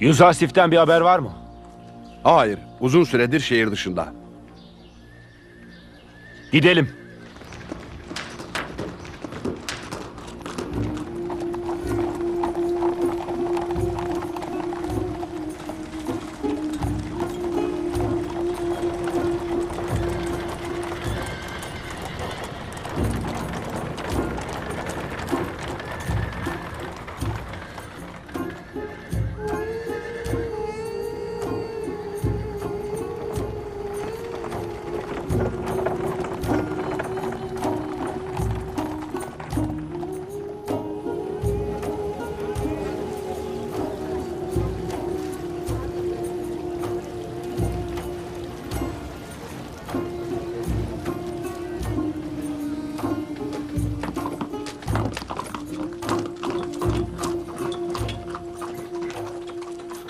Yüzasif'ten bir haber var mı? Hayır, uzun süredir şehir dışında. Gidelim.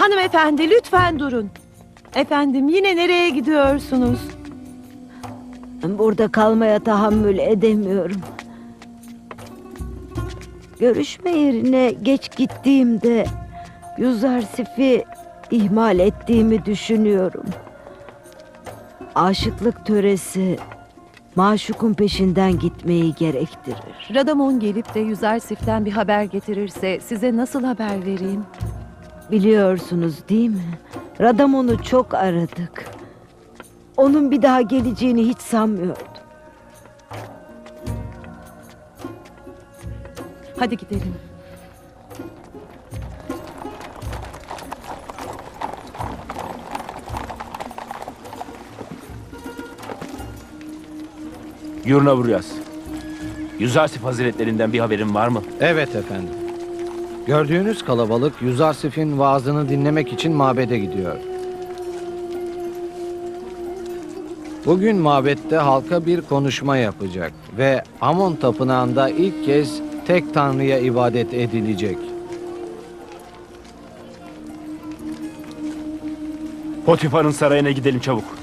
Hanımefendi lütfen durun. Efendim yine nereye gidiyorsunuz? Burada kalmaya tahammül edemiyorum. Görüşme yerine geç gittiğimde Yüzarsif'i ihmal ettiğimi düşünüyorum. Aşıklık töresi maşukun peşinden gitmeyi gerektirir. Radamon gelip de Yüzersif'ten bir haber getirirse size nasıl haber vereyim? Biliyorsunuz değil mi? Radamon'u çok aradık. Onun bir daha geleceğini hiç sanmıyordum. Hadi gidelim. Yurna Vuryas. Yüzasif Hazretlerinden bir haberin var mı? Evet efendim. Gördüğünüz kalabalık Yüzarsif'in vaazını dinlemek için mabede gidiyor. Bugün mabette halka bir konuşma yapacak ve Amon tapınağında ilk kez tek tanrıya ibadet edilecek. Potifar'ın sarayına gidelim çabuk.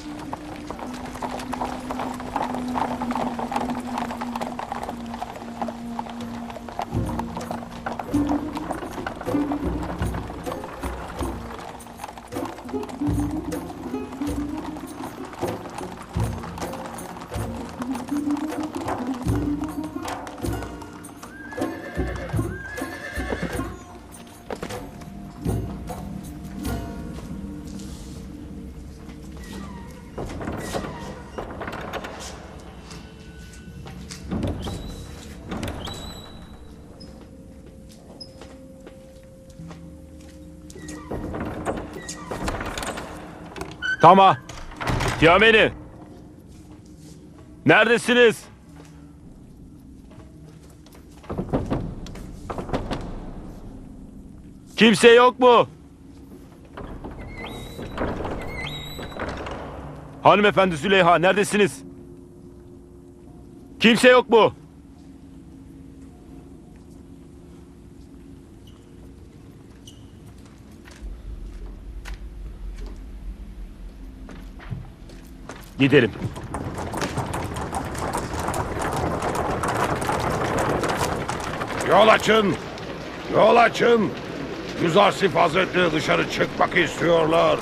すみません。Tamam. Yameni. Neredesiniz? Kimse yok mu? Hanımefendi Züleyha neredesiniz? Kimse yok mu? Gidelim. Yol açın! Yol açın! Yüzarsif Hazretleri dışarı çıkmak istiyorlar.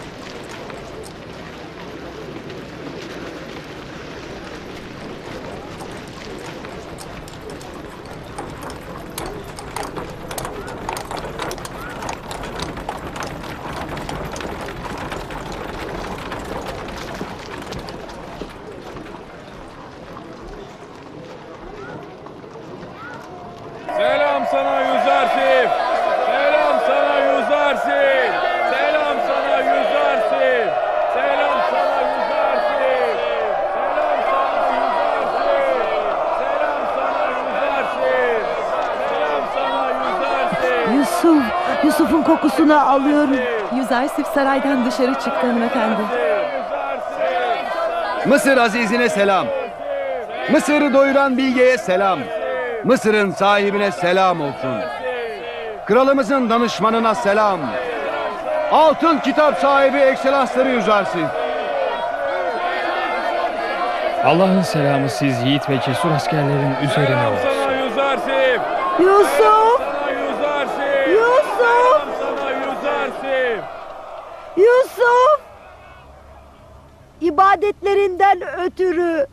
Kokusunu alıyorum. Yüzersif saraydan dışarı çıktı hanımefendi. Mısır azizine selam. Mısır'ı doyuran bilgeye selam. Mısır'ın sahibine selam olsun. Kralımızın danışmanına selam. Altın kitap sahibi ekselansları yüzersin. Allah'ın selamı siz yiğit ve cesur askerlerin üzerine olsun. Yusuf! Sana Yüzersif. Yusuf! Selam sana Yüzersif. Yüzarsif! Yusuf! İbadetlerinden ötürü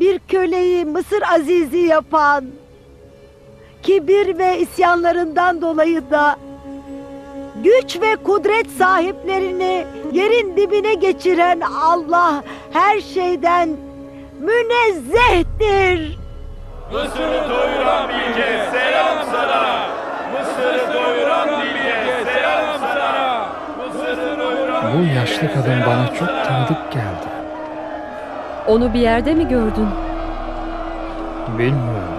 bir köleyi Mısır azizi yapan, kibir ve isyanlarından dolayı da güç ve kudret sahiplerini yerin dibine geçiren Allah her şeyden münezzehtir. Mısır'ı Bu yaşlı kadın bana çok tanıdık geldi. Onu bir yerde mi gördün? Bilmiyorum.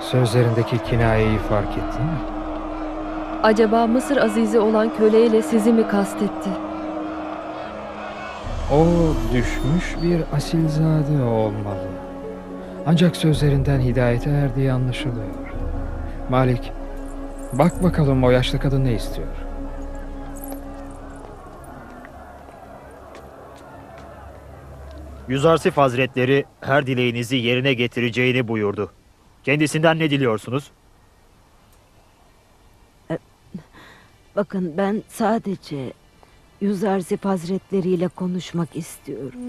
Sözlerindeki kinayeyi fark ettin mi? Acaba Mısır azizi olan köleyle sizi mi kastetti? O düşmüş bir asilzade olmalı. Ancak sözlerinden hidayete erdiği anlaşılıyor. Malik, bak bakalım o yaşlı kadın ne istiyor. Yüzarsif Hazretleri her dileğinizi yerine getireceğini buyurdu. Kendisinden ne diliyorsunuz? Bakın ben sadece Yüzarsif Hazretleri ile konuşmak istiyorum.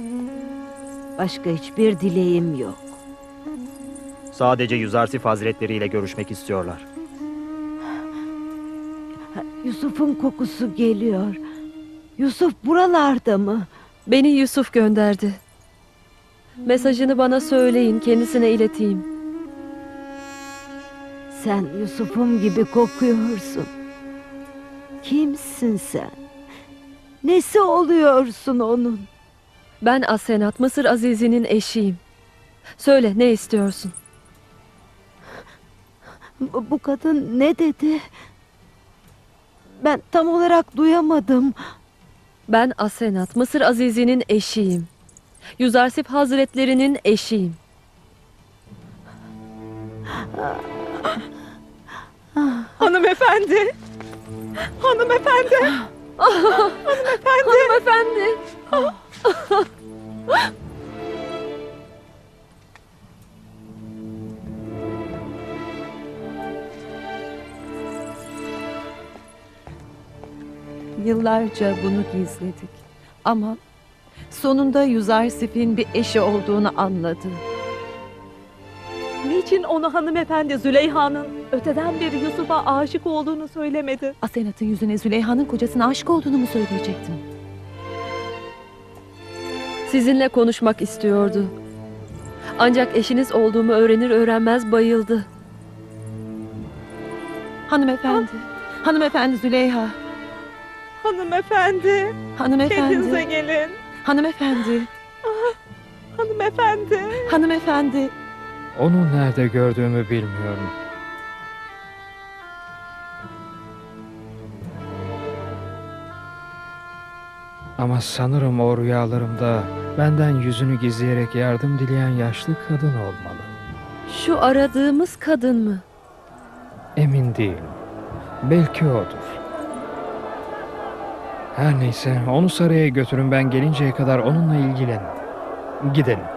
Başka hiçbir dileğim yok. Sadece Yüzarsif Hazretleri ile görüşmek istiyorlar. Yusuf'un kokusu geliyor. Yusuf buralarda mı? Beni Yusuf gönderdi. Mesajını bana söyleyin, kendisine ileteyim. Sen Yusuf'um gibi kokuyorsun. Kimsin sen? Nesi oluyorsun onun? Ben Asenat, Mısır azizinin eşiyim. Söyle, ne istiyorsun? Bu, bu kadın ne dedi? Ben tam olarak duyamadım. Ben Asenat, Mısır azizinin eşiyim. Yüzarsif hazretlerinin eşiyim. Hanımefendi. Hanımefendi. Hanımefendi. Yıllarca bunu gizledik. Ama sonunda Yüzarsif'in bir eşi olduğunu anladı. Niçin onu hanımefendi Züleyha'nın öteden beri Yusuf'a aşık olduğunu söylemedi? Asenat'ın yüzüne Züleyha'nın kocasına aşık olduğunu mu söyleyecektim? Sizinle konuşmak istiyordu. Ancak eşiniz olduğumu öğrenir öğrenmez bayıldı. Hanımefendi. Hanımefendi Züleyha. Hanımefendi, kendinize Hanımefendi. gelin. Hanımefendi. Hanımefendi. Hanımefendi. Onu nerede gördüğümü bilmiyorum. Ama sanırım o rüyalarımda benden yüzünü gizleyerek yardım dileyen yaşlı kadın olmalı. Şu aradığımız kadın mı? Emin değilim. Belki odur. Her neyse onu saraya götürün ben gelinceye kadar onunla ilgilen. Gidelim.